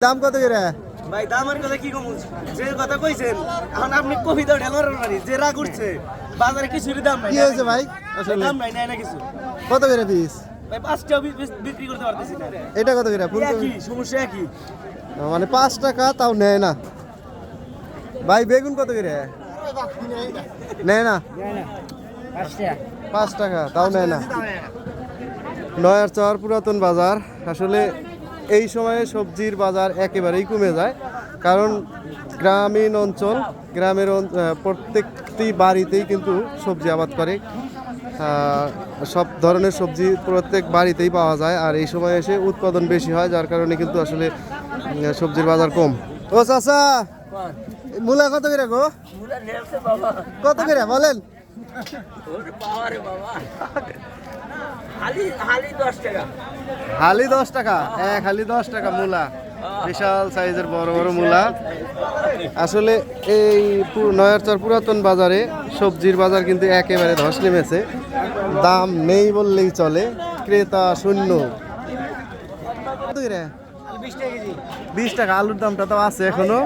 দাম কত করে? ভাই দামের কথা কি কমু যে কথা কইছেন এখন আপনি কবিতা ঢেলার পারি যে রাগ উঠছে বাজারে কিছুরই দাম নাই। কি হয়েছে ভাই? দাম নাই নাই না কিছু। কত করে পিস ভাই বিস- বিক্রি করতে পারতেছি না। এটা কত করে? ফুলকপি একই সমস্যা একই। মানে পাঁচ টাকা তাও নেয় না। ভাই বেগুন কত করে? নেয় না? পাঁচ টাকা তাও নেয় না। নয়ার চর পুরাতন বাজার। আসলে এই সময়ে সবজির বাজার একেবারেই কমে যায়। কারণ গ্রামীণ অঞ্চল গ্রামের প্রত্যেকটি বাড়িতেই কিন্তু সবজি আবাদ করে। সব ধরনের সবজি প্রত্যেক বাড়িতেই পাওয়া যায় আর এই সময় এসে উৎপাদন বেশি হয় যার কারণে কিন্তু আসলে সবজির বাজার কম। ও চাচা মূলা কত করে গো? কত করে বলেন? হালি দশ টাকা। এক হালি দশ টাকা মূলা। বিশাল সাইজের বড় বড় মূলা। আসলে এই নয়ারচর পুরাতন বাজারে সবজির বাজার কিন্তু একেবারে ধস নেমেছে। দাম নেই বললেই চলে। ক্রেতা শূন্য। বিশ টাকা আলুর দামটা তো আছে এখনও।